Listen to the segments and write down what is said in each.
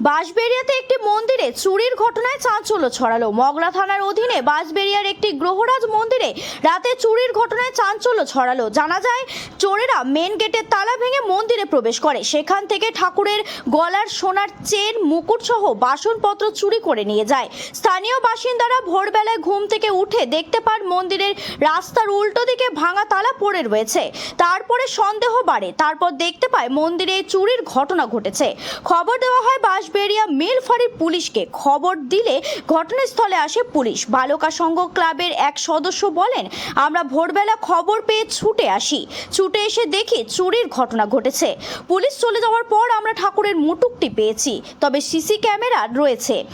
বাঁশবেড়িয়াতে একটি মন্দিরে চুরির ঘটনায় চাঞ্চল্য ছড়ালো। মগরা থানার অধীনে বাঁশবেড়িয়ার একটি গ্রহরাজ মন্দিরে রাতে চুরির ঘটনায় চাঞ্চল্য ছড়ালো। জানা যায়, চোরেরা মেন গেটের তালা ভেঙে মন্দিরে প্রবেশ করে। সেখান থেকে ঠাকুরের গলার সোনার চেন মুকুট সহ বাসনপত্র চুরি করে নিয়ে যায়। স্থানীয় বাসিন্দারা ভোরবেলায় ঘুম থেকে উঠে দেখতে পান মন্দিরের রাস্তার উল্টো দিকে ভাঙা তালা পড়ে রয়েছে। তারপরে সন্দেহ বাড়ে। তারপর দেখতে পায় মন্দিরে চুরির ঘটনা ঘটেছে। খবর দেওয়া হয় বাঁশবেড়িয়া মিল ফাঁড়ির পুলিশকে খবর দিলে ঘটনাস্থলে আসে পুলিশ। বালকা সংঘ ক্লাবের এক সদস্য বলেন, আমরা ভোরবেলা খবর পেয়ে ছুটে আসি। ছুটে এসে দেখি চুরির ঘটনা ঘটেছে। পুলিশ চলে যাওয়ার পর আমরা ঠাকুরের মুটুকটি পেয়েছি, তবে সিসি ক্যামেরা রয়েছে।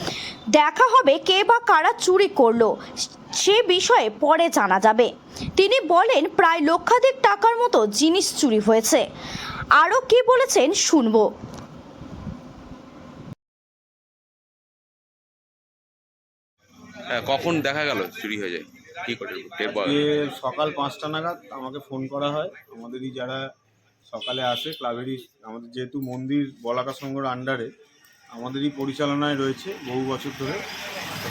দেখা হবে কে বা কারা চুরি করল, সে বিষয়ে পরে জানা যাবে। তিনি বলেন, প্রায় লক্ষাধিক টাকার মতো জিনিস চুরি হয়েছে। আরও কি বলেছেন শুনব। কখন দেখা গেল চুরি হয়ে যায়? কি করে? সকাল পাঁচটা নাগাদ আমাকে ফোন করা হয়। আমাদেরই যারা সকালে আসে ক্লাবেরই আমাদের যেহেতু মন্দির বলাকা সংঘর আন্ডারে আমাদেরই পরিচালনায় রয়েছে বহু বছর ধরে।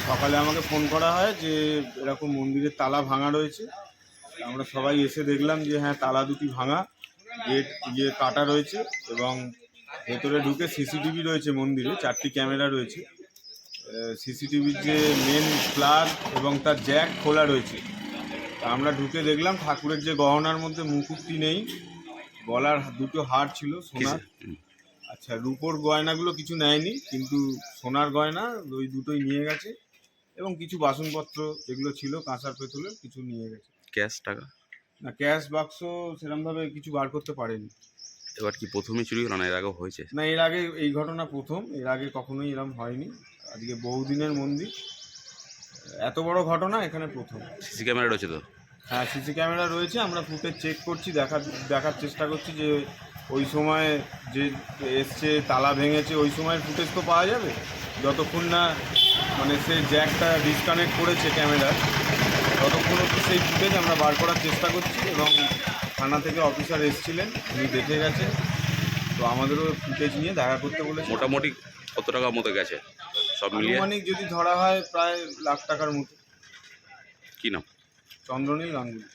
সকালে আমাকে ফোন করা হয় যে, এরকম মন্দিরের তালা ভাঙা রয়েছে। আমরা সবাই এসে দেখলাম যে হ্যাঁ তালা দুটি ভাঙা, গেট ইয়ে কাটা রয়েছে এবং ভেতরে ঢুকে সিসিটিভি রয়েছে মন্দিরে, চারটি ক্যামেরা রয়েছে। সিসিটিভির যে মেন প্লাগ এবং তার জ্যাক খোলা রয়েছে। তা আমরা ঢুকে দেখলাম ঠাকুরের যে গহনার মধ্যে মুকুটটি নেই গলার দুটো হার ছিল সোনার। আচ্ছা রূপোর গয়নাগুলো কিছু নেয়নি কিন্তু সোনার গয়না ওই দুটোই নিয়ে গেছে এবং কিছু বাসনপত্র যেগুলো ছিল কাঁসার পেতলের কিছু নিয়ে গেছে। ক্যাশ টাকা? না ক্যাশ বাক্স সেরকমভাবে কিছু বার করতে পারেনি। এবার কি প্রথমে চুরি হলো না এর আগেও হয়েছে? না এর আগে এই ঘটনা প্রথম এর আগে কখনোই এরকম হয়নি। আজকে বহুদিনের মন্দির। এত বড় ঘটনা এখানে প্রথম। সিসি ক্যামেরা রয়েছে তো? হ্যাঁ সিসি ক্যামেরা রয়েছে আমরা ফুটেজ চেক করছি দেখার দেখার চেষ্টা করছি যে ওই সময় যে এসছে তালা ভেঙেছে ওই সময়ের ফুটেজ তো পাওয়া যাবে? যতক্ষণ না মানে সে জ্যাকটা ডিসকানেক্ট করেছে ক্যামেরার ততক্ষণ অব্দি সেই ফুটেজ আমরা বার করার চেষ্টা করছি এবং থানা থেকে অফিসার এসেছিলেন উনি দেখে গেছেন। তো আমাদেরও ফুটেজ নিয়ে দেখা করতে বলে মোটামুটি কত টাকা মতো গেছে? সব মিলিয়ে? আনুমানিক যদি ধরা হয় প্রায় লাখ টাকার মতো। কি নাম? চন্দ্রনীল গাঙ্গুলি।